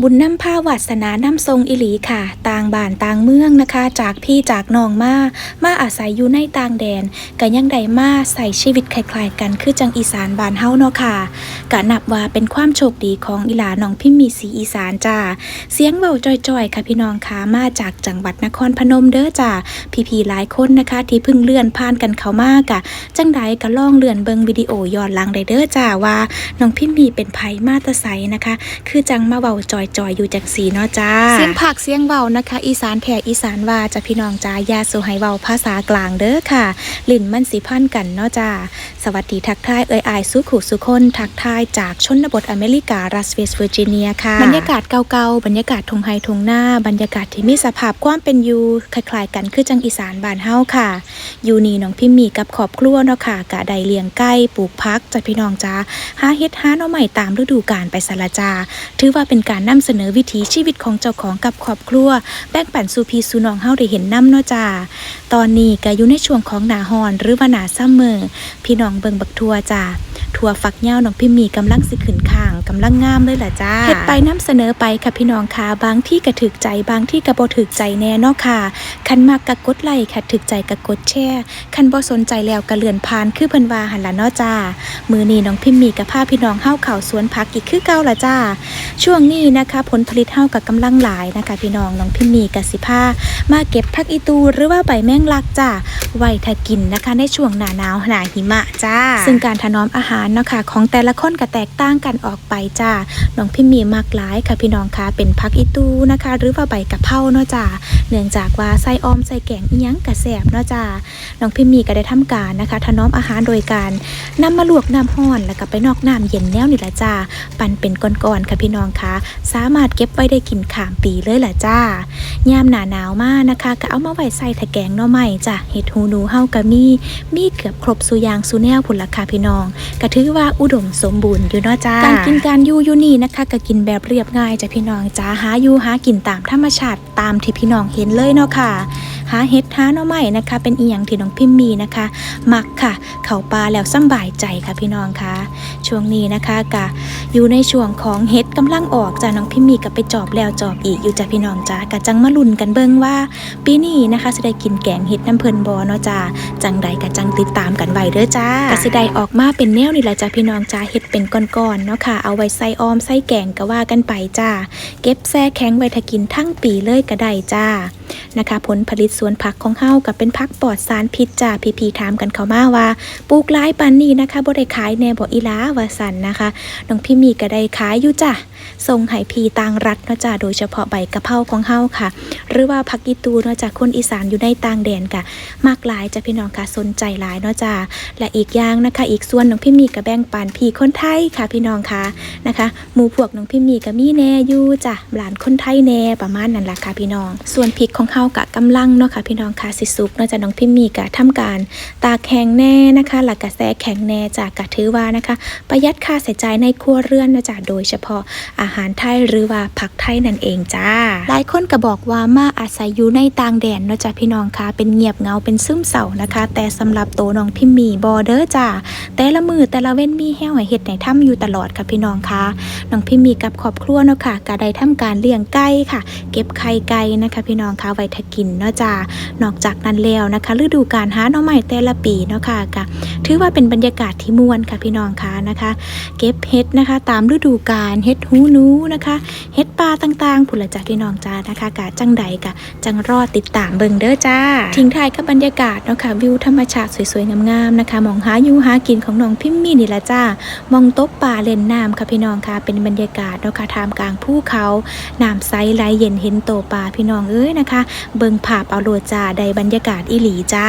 บุญน้ำผ้าวาสนาน้ำทรงอิหลีค่ะ ต่างบ้านต่างเมืองนะคะ จากพี่จากน้องมามาอาศัยอยู่ในต่างแดนก็ยังได้มาใส่ชีวิตคล้ายๆ กันคือจังอีสานบ้านเฮาเนาะค่ะก็นับว่าเป็นความโชคดีของอีหลาน้องพิมมีสีอีสานจ้าเสียงเบาจ่อยๆ ค่ะพี่น้องค่ะมาจากจังหวัดนครพนมเด้อจ้าพี่ๆหลายคนนะคะ ที่เพิ่งเลื่อนผ่านกันเข้ามากะจังใดก็ล่องเลื่อนเบิงวิดีโอย้อนหลังได้เด้อจ้าว่าน้องพิมมีเป็นไผมาตะไสนะคะ คือจังมาเบาจอยๆอยู่จากสีเนาะจ้าเสียงผักเสียงเบานะคะ อีสานแถอีสานว่าจะพี่น้องจ้ายาสูให้เบาภาษากลางเด้อค่ะ ลิ่นมันสีพันกันเนาะจ้าสวัสดีทักทายเอ่ยอายสุขุสุคนทักทายจากชนบทอเมริการัสเวสเวอร์จิเนียค่ะบรรยากาศเก่าๆบรรยากาศทงไฮทงหน้า บรรยากาศที่มีสภาพความเป็นอยู่คล้ายๆกันคือจังอีสานบ้านเฮาค่ะ อยู่นี่น้องพิมมีกับครอบครัวเนาะค่ะกะไดเลี้ยงไก่ปลูกพักจ้ะพี่น้องจ้าหาเฮ็ดหาหน่อใหม่ตามฤดูกาลไปสละจา ถือว่าเป็นการนำเสนอวิถีชีวิตของเจ้าของกับครอบครัว แบ่งปันสู่พี่สู่น้องเฮาได้เห็นน้ำเนาะจ้าตอนนี้ก็อยู่ในช่วงของหนาฮอนหรือว่าหนาซัมเมอร์พี่น้องเบิงบักทัวจ้า ทัวฝักเหย้าน้องพิมมีกำลังสิขึ้นข้างกำลังงามเลยล่ะจ้าเฮ็ดไปน้ำเสนอไปค่ะพี่น้องค่ะบางที่ก็ถึกใจบางที่ก็บ่ถึกใจแน่เนาะค่ะคันมากกะกดไลค์ค่ะถึกใจกะกดแชร์คันบ่สนใจแล้วก็เลื่อนผ่านคือเพิ่นว่าหั่นล่ะเนาะจ้ามือนี้น้องพิมมีกับพาพี่น้องเฮาเข้าสวนผักอีกคือเก่าล่ะจ้า ช่วงนี้นะคะ ผลผลิตเฮากับกำลังหลายนะคะ พี่น้องน้องพิมมีกับสิพามาเก็บผักอีตูหรือว่าใบแมงลักจ้าไว้ถ้ากินนะคะในช่วงหน้าหนาวหน้าหิมะจ้า ซึ่งการถนอมอาหารเนาะค่ะของแต่ละคนก็แตกต่างกันออกไปจ้าน้องพิมมีมากหลายค่ะพี่น้องคะเป็นผักอีตูนะคะ หรือว่าใบกะเพราเนาะจ้าเนื่องจากว่าใส่ออมใส่แกงอียังกะแสบเนาะจ้าน้องพิมมีก็ได้ทำการนะคะ ถนอมอาหารโดยการนำมาลวกน้ำห้อนแล้วก็ไปนอกน้ำเย็นแนวนี่แหละจ้าปั่นเป็นก้อนๆค่ะพี่น้องคะสามารถเก็บไว้ได้กินขามปีเลยแหละจ้ายามหนาหนาวมากนะคะ ก็เอามาไว้ใส่ถะแกงหน่อไม้จ้ะเห็ดหูหนูเฮาก็มีมีเกือบครบสุยางสุแนวผุนละค่ะพี่น้องก็ถือว่าอุดมสมบูรณ์อยู่เนาะจ้าการกินการอยู่อยู่นี่นะคะก็กินแบบเรียบง่ายจ้ะพี่น้องจ้าหาอยู่หากินตามธรรมชาติตามที่พี่น้องเห็นเลยเนาะค่ะ หาเห็ดหาหน่อไม้นะคะ เป็นอีหยังที่น้องพิมมีนะคะ มักค่ะ เขาป่าแล้วสบายใจค่ะพี่น้องคะช่วงนี้นะคะกะอยู่ในช่วงของเห็ดกำลังออกจ้ะน้องพิมมีก็ไปจอบแล้วจอบอีกอยู่จ้ะพี่น้องจ้ากะจังมาลุ้นกันเบิ่งว่า ปีนี้นะคะสิได้กินแกงเห็ดน้ำเพลินบ่เนาะจ้าจังใดกะจังติดตามกันไว้เด้อจ้ากะสิได้ออกมาเป็นแนวนี่แหละจ้ะพี่น้องจ้าเห็ดเป็นก้อนๆเนาะค่ะ เอาไว้ใส่ออมใส่แกงก็ว่ากันไปจ้าเก็บแซ่แข็งไว้ถ้ากินทั้งปีเลยก็ได้จ้า นะคะผลผลิตสวนผักของเฮากับเป็นผักปลอดสารพิษจ้าพี่พีถามกันเขามาว่าปลูกหลายปันนี้นะคะบ่ได้ขายแน่บ่อีลาว่าสันนะคะน้องพี่มีก็ได้ขายอยู่จ้ะส่งให้พีต่างรัฐเนาะจ้าโดยเฉพาะใบกะเพราของเฮาค่ะ หรือว่าผักอีตูเนาะจ้าคนอีสานอยู่ในต่างแดนกะมากหลายจ้ะพี่น้องค่ะสนใจหลายเนาะจ้าและอีกอย่างนะคะ อีกส่วนน้องพี่มีก็แบ่งปันพี่คนไทยค่ะพี่น้องค่ะนะคะหมู่พวกน้องพี่มีก็มีแน่อยู่จ้ะหลานคนไทยแน่ประมาณนั้นล่ะค่ะพี่น้อง ส่วนพริกของของเฮากะกำลังเนาะค่ะพี่น้องค่ะสิสุกเนาะจ้ะน้องพี่มีกะทำการตากแข็งแน่นะคะหลักกะแสแข็งแน่จากกะถือว่านะคะ ประหยัดค่าใช้จ่ายในครัวเรือนนะจ๊ะโดยเฉพาะอาหารไทยหรือว่าผักไทยนั่นเองจ้า หลายคนก็บอกว่ามาอาศัยอยู่ในต่างแดนเนาะจ้ะพี่น้องค่ะเป็นเงียบเงาเป็นซึมเศร้านะคะ แต่สำหรับโตน้องพิมมีบอเดอร์จ้าแต่ละมือแต่ละเว้นมีแห้วให้เห็ดให้ทำอยู่ตลอดค่ะพี่น้องค่ะน้องพิมมีกับครอบครัวเนาะค่ะก็ได้ทำการเลี้ยงไก่ค่ะ เก็บไข่ไก่นะคะ พี่น้องค่ะไว้ถ้ากินเนาะจ้านอกจากนั้นแล้วนะคะฤดูการหาหน่อไม้แต่ละปีเนาะค่ะก็ ถือว่าเป็นบรรยากาศที่ม่วนค่ะพี่น้องค่ะนะคะ เก็บเห็ดนะคะ ตามฤดูกาลเห็ดหูนูนะคะเห็ดปลาต่างๆผุละจ้าพี่น้องจ้านะคะกะจังใดกะจังรอดติดตามเบิ่งเด้อจ้า ทิ้งท้ายกับบรรยากาศเนาะค่ะวิวธรรมชาติสวยๆงามๆนะคะมองหาอยู่หากินของน้องพิมมี่นี่ละจ้ามองตบป่าเล่นน้ำค่ะพี่น้องค่ะเป็นบรรยากาศเนาะค่ะท่ามกลางภูเขาน้ำใสไหลเย็นเห็นโตป่าพี่น้องเอ้ยนะคะ เบิ่งภาพเอาโลจ้าได้บรรยากาศอีหลีจ้า